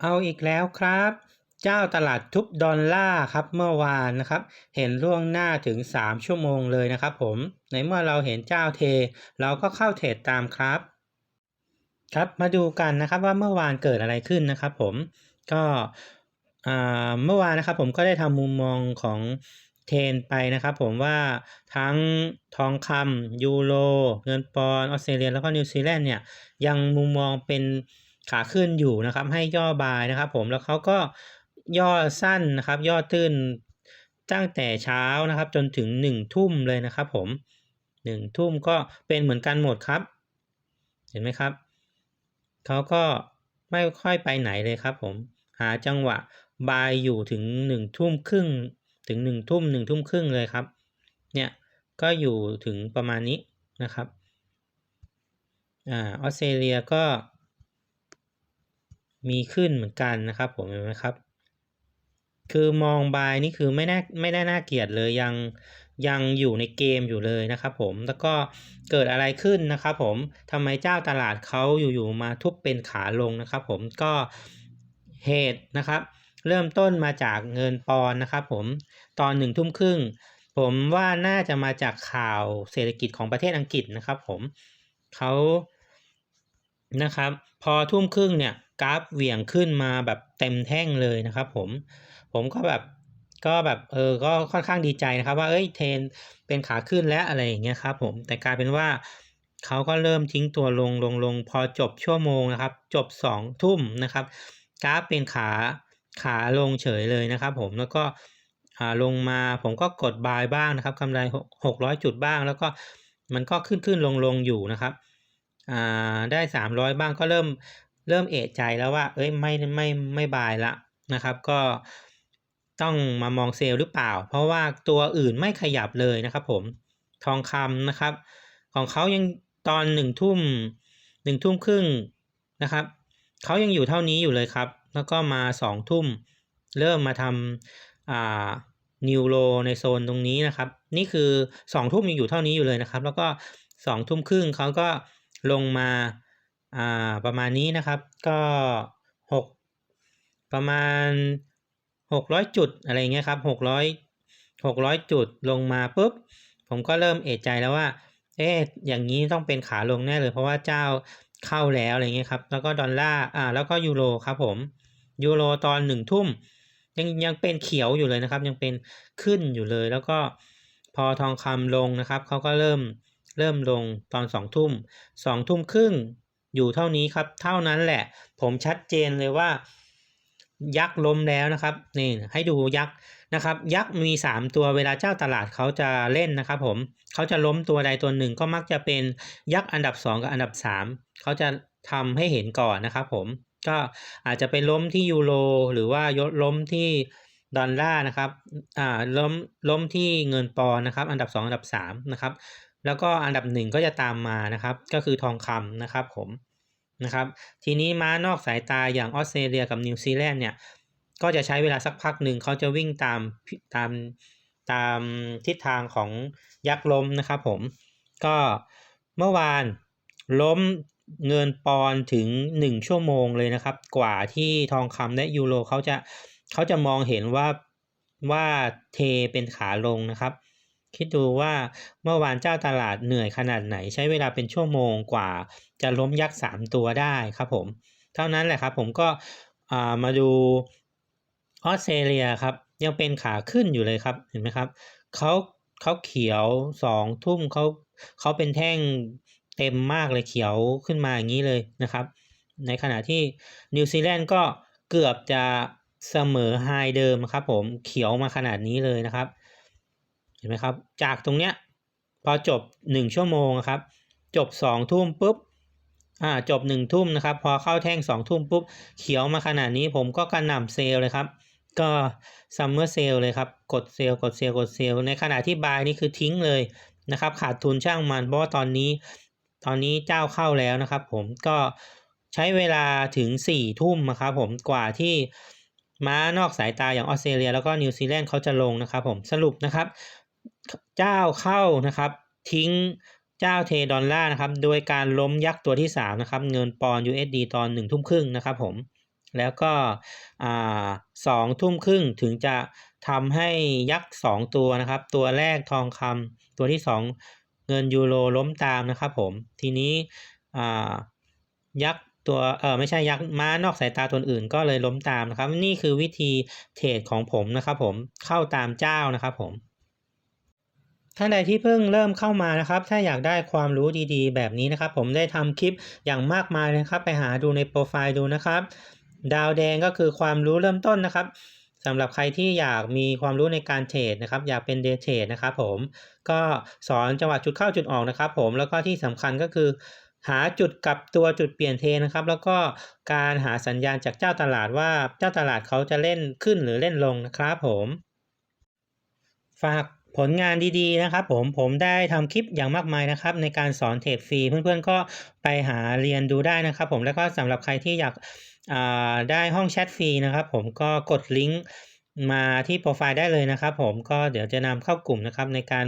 เอาอีกแล้วครับ เจ้าตลาดทุบดอลลาร์ครับเมื่อวานนะครับ เห็นล่วงหน้าถึง 3 ชั่วโมงเลยนะครับผม ในเมื่อเราเห็นเจ้าเท เราก็เข้าเทรดตามครับ ครับมาดูกันนะครับว่าเมื่อวานเกิดอะไรขึ้นนะครับผมก็อ่าเมื่อวานนะครับผมก็ได้ทำมุมมองของเทนไปนะครับผมว่าทั้งทองคำยูโรเงินปอนออสเตรเลียแล้วก็นิวซีแลนด์เนี่ยยังมุมมองเป็น ขาขึ้นอยู่นะครับ ให้ย่อบายนะครับ ผมแล้วเขาก็ย่อสั้นนะครับ ย่อตื้นตั้งแต่เช้านะครับ จนถึงหนึ่งทุ่มเลยนะครับ ผมหนึ่งทุ่มก็เป็นเหมือนกันหมดครับ เห็นไหมครับเขาก็ไม่ค่อยไปไหนเลยครับ ผม หาจังหวะบายอยู่ถึงหนึ่งทุ่มครึ่งถึงหนึ่งทุ่มหนึ่งทุ่มครึ่งเลยครับ เนี่ยก็อยู่ถึงประมาณนี้นะครับ อ่า ออสเตรเลียก็ มีขึ้นเหมือนกันนะครับผมเห็นไหมครับ คือมองบายนี่คือไม่น่าไม่ได้น่าเกลียดเลยยังยังอยู่ในเกมอยู่เลยนะครับผมแล้วก็เกิดอะไรขึ้นนะครับผมทำไมเจ้าตลาดเขาอยู่ๆมาทุบเป็นขาลงนะครับ ผมก็เหตุนะครับ เริ่มต้นมาจากเงินปอนนะครับ ผมตอนหนึ่งทุ่มครึ่งผมว่าน่าจะมาจากข่าวเศรษฐกิจของประเทศอังกฤษนะครับ ผมเขานะครับ พอทุ่มครึ่งเนี่ย กราฟเหวี่ยงขึ้นมาแบบเต็มแท่งเลยนะครับผมผมก็แบบก็แบบเออก็ค่อนข้างดีใจนะครับ ว่าเอ้ยเทรนเป็นขาขึ้นแล้วอะไรอย่างเงี้ยครับผมแต่กลายเป็นว่าเขาก็เริ่มทิ้งตัวลงลงลงพอจบชั่วโมงนะครับ จบสองทุ่มนะครับกราฟเป็นขาขาลงเฉยเลยนะครับผมแล้วก็อ่าลงมาผมก็กดบายบ้างนะครับกำไรหกร้อยจุดบ้าง แล้วก็มันก็ขึ้นขึ้นลงลงอยู่นะครับอ่าได้สามร้อยบ้างก็เริ่ม เริ่มเอะใจแล้วว่า เอ้ยไม่ไม่ไม่บายละนะครับ ก็ต้องมามองเซลล์หรือเปล่า เพราะว่าตัวอื่นไม่ขยับเลยนะครับผมทองคำนะครับ ของเขายังตอนหนึ่งทุ่มหนึ่งทุ่มครึ่งนะครับเขายังอยู่เท่านี้อยู่เลยครับ แล้วก็มาสองทุ่มเริ่มมาทำอ่านิวโรในโซนตรงนี้นะครับ นี่คือสองทุ่มยังอยู่เท่านี้อยู่เลยนะครับ แล้วก็สองทุ่มครึ่งเขาก็ลงมา อ่าประมาณนี้นะครับก็หกประมาณหกร้อยจุดอะไรเงี้ยครับหกร้อยหกร้อยจุดลงมาปุ๊บ ผมก็เริ่มเอะใจแล้วว่า เอ๊ะอย่างนี้ต้องเป็นขาลงแน่เลยเพราะว่าเจ้าเข้าแล้วอะไรเงี้ยครับแล้วก็ดอลลาร์อ่าแล้วก็ยูโรครับผมยูโรตอนหนึ่งทุ่มยังยังเป็นเขียวอยู่เลยนะครับ ยังเป็นขึ้นอยู่เลย แล้วก็พอทองคำลงนะครับเขาก็เริ่มเริ่มลงตอนสองทุ่มสองทุ่มครึ่ง อยู่เท่านี้ครับ เท่านั้นแหละ ผมชัดเจนเลยว่า ยักษ์ล้มแล้วนะครับ นี่ให้ดูยักษ์นะครับ ยักษ์มีสามตัวเวลาเจ้าตลาดเขาจะเล่นนะครับ ผมเขาจะล้มตัวใดตัวหนึ่งก็มักจะเป็นยักษ์อันดับสองกับอันดับสามเขาจะทำให้เห็นก่อนนะครับ ผมก็อาจจะไปล้มที่ยูโรหรือว่ายศล้มที่ดอลลาร์นะครับ อ่า ล้ม ล้มที่เงินปอนนะครับ อันดับสองอันดับสามนะครับ แล้วก็อันดับหนึ่งก็จะตามมานะครับ ก็คือทองคำนะครับผมนะครับ ทีนี้ม้านอกสายตาอย่างออสเตรเลียกับนิวซีแลนด์เนี่ย ก็จะใช้เวลาสักพักหนึ่งเขาจะวิ่งตามตามตามทิศทางของยักษ์ล้มนะครับผม ก็เมื่อวานล้มเงินปอนถึง 1 ชั่วโมงเลยนะครับ กว่าที่ทองคำและยูโรเขาจะเขาจะมองเห็นว่าว่าเทเป็นขาลงนะครับ คิดดูว่าเมื่อวานเจ้าตลาดเหนื่อยขนาดไหนใช้เวลาเป็นชั่วโมงกว่า จะล้มยักษ์สามตัวได้ครับผม เท่านั้นแหละครับผมก็มาดูออสเตรเลียครับ ยังเป็นขาขึ้นอยู่เลยครับเห็นไหมครับเขาเขาเขียวสองทุ่มเขาเขาเป็นแท่งเต็มมากเลยเขียวขึ้นมาอย่างนี้เลยนะครับ ในขณะที่นิวซีแลนด์ก็เกือบจะเสมอไฮเดิมครับผมเขียวมาขนาดนี้เลยนะครับ เห็นไหมครับ จากตรงเนี้ยพอจบหนึ่งชั่วโมงครับ จบสองทุ่มปุ๊บอ่าจบหนึ่งทุ่มนะครับ พอเข้าแท่งสองทุ่มปุ๊บ เขียวมาขนาดนี้ผมก็กระหน่ำเซลเลยครับ ก็ซัมเมอร์เซลเลยครับ กดเซลกดเซลกดเซลในขณะที่บายนี่คือทิ้งเลยนะครับ ขาดทุนช่างมัน เพราะว่าตอนนี้ตอนนี้เจ้าเข้าแล้วนะครับ ผมก็ใช้เวลาถึงสี่ทุ่มนะครับผมกว่าที่ม้านอกสายตาอย่างออสเตรเลียแล้วก็นิวซีแลนด์เขาจะลงนะครับผมสรุปนะครับ เจ้าเข้านะครับทิ้งเจ้าเทดอลลาร์นะครับโดยการล้มยักษ์ตัวที่ 3 นะครับ เงินปอน USD ตอน1ทุ่มครึ่งนะครับผมแล้วก็สองทุ่มครึ่งถึงจะทำให้ยักษ์สองตัวนะครับ ตัวแรกทองคำตัวที่สองเงินยูโรล้มตามนะครับผมทีนี้ยักษ์ตัวเออไม่ใช่ยักษ์ม้านอกสายตาตัวอื่นก็เลยล้มตามนะครับ นี่คือวิธีเทรดของผมนะครับผมเข้าตามเจ้านะครับผม ท่านใดที่เพิ่งเริ่มเข้ามานะครับ ถ้าอยากได้ความรู้ดีๆ แบบนี้นะครับ ผมได้ทำคลิปอย่างมากมายนะครับ ไปหาดูในโปรไฟล์ดูนะครับ ดาวแดงก็คือความรู้เริ่มต้นนะครับสำหรับใครที่อยากมีความรู้ในการเทรดนะครับ อยากเป็นเดย์เทรดนะครับ ผมก็สอนจังหวะจุดเข้าจุดออกนะครับ ผมแล้วก็ที่สำคัญก็คือ หาจุดกลับตัวจุดเปลี่ยนเทนะครับ แล้วก็การหาสัญญาณจากเจ้าตลาดว่าเจ้าตลาดเขาจะเล่นขึ้นหรือเล่นลงนะครับ ผม ฝาก ผลงานดีๆนะครับผมผมได้ทำคลิปอย่างมากมายนะครับ ในการสอนเทรดฟรีเพื่อนๆก็ไปหาเรียนดูได้นะครับ ผมแล้วก็สำหรับใครที่อยากได้ห้องแชทฟรีนะครับ ผมก็กดลิงก์มาที่โปรไฟล์ได้เลยนะครับ ผมก็เดี๋ยวจะนำเข้ากลุ่มนะครับ ในการ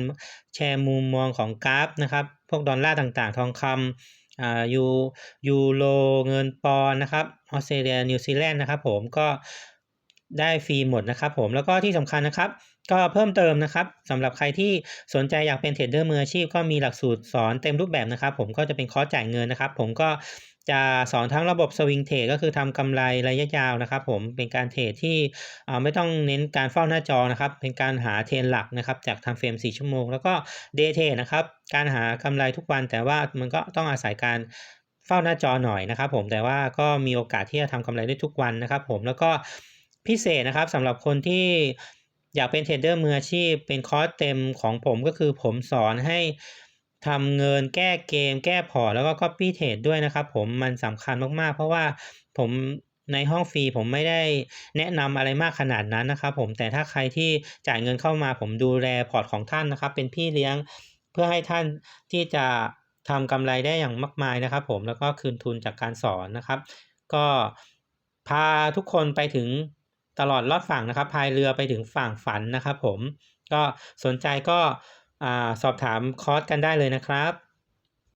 แชร์มุมมองของกราฟนะครับ พวกดอลลาร์ต่างๆ ทองคำอ่ายูยูโรเงินปอนด์นะครับออสเตรเลียนิวซีแลนด์นะครับ ผมก็ ได้ฟรีหมดนะครับผมแล้วก็ที่สำคัญนะครับ ก็เพิ่มเติมนะครับสำหรับใครที่สนใจอยากเป็นเทรดเดอร์มืออาชีพก็มีหลักสูตรสอนเต็มรูปแบบนะครับ ผมก็จะเป็นคอร์สจ่ายเงินนะครับ ผมก็จะสอนทั้งระบบสวิงเทรดก็คือทำกำไรระยะยาวนะครับผมเป็นการเทรดที่ไม่ต้องเน้นการเฝ้าหน้าจอนะครับ เป็นการหาเทรนหลักนะครับจากทำเฟรม 4 ชั่วโมง แล้วก็เดย์เทรดนะครับการหากำไรทุกวันแต่ว่ามันก็ต้องอาศัยการเฝ้าหน้าจอหน่อยนะครับ ผมแต่ว่าก็มีโอกาสที่จะทำกำไรได้ทุกวันนะครับ ผมแล้วก็ พิเศษนะครับสำหรับคนที่อยากเป็นเทรดเดอร์มืออาชีพ เป็นคอร์สเต็มของผมก็คือผมสอนให้ทำเงินแก้เกม แก้พอร์ตแล้วก็ copy trade ด้วยนะครับผมมันสำคัญมากๆ เพราะว่าผมในห้องฟรีผมไม่ได้แนะนำอะไรมากขนาดนั้นนะครับผมแต่ถ้าใครที่จ่ายเงินเข้ามาผมดูแลพอร์ตของท่านนะครับ เป็นพี่เลี้ยงเพื่อให้ท่านที่จะทำกำไรได้อย่างมากมายนะครับผมแล้วก็คืนทุนจากการสอนนะครับ ก็พาทุกคนไปถึง ตลอดลอดฝั่งนะครับพายเรือไปถึงฝั่งฝันนะครับผมก็สนใจก็อสอบถามคอร์สกันได้เลยนะครับ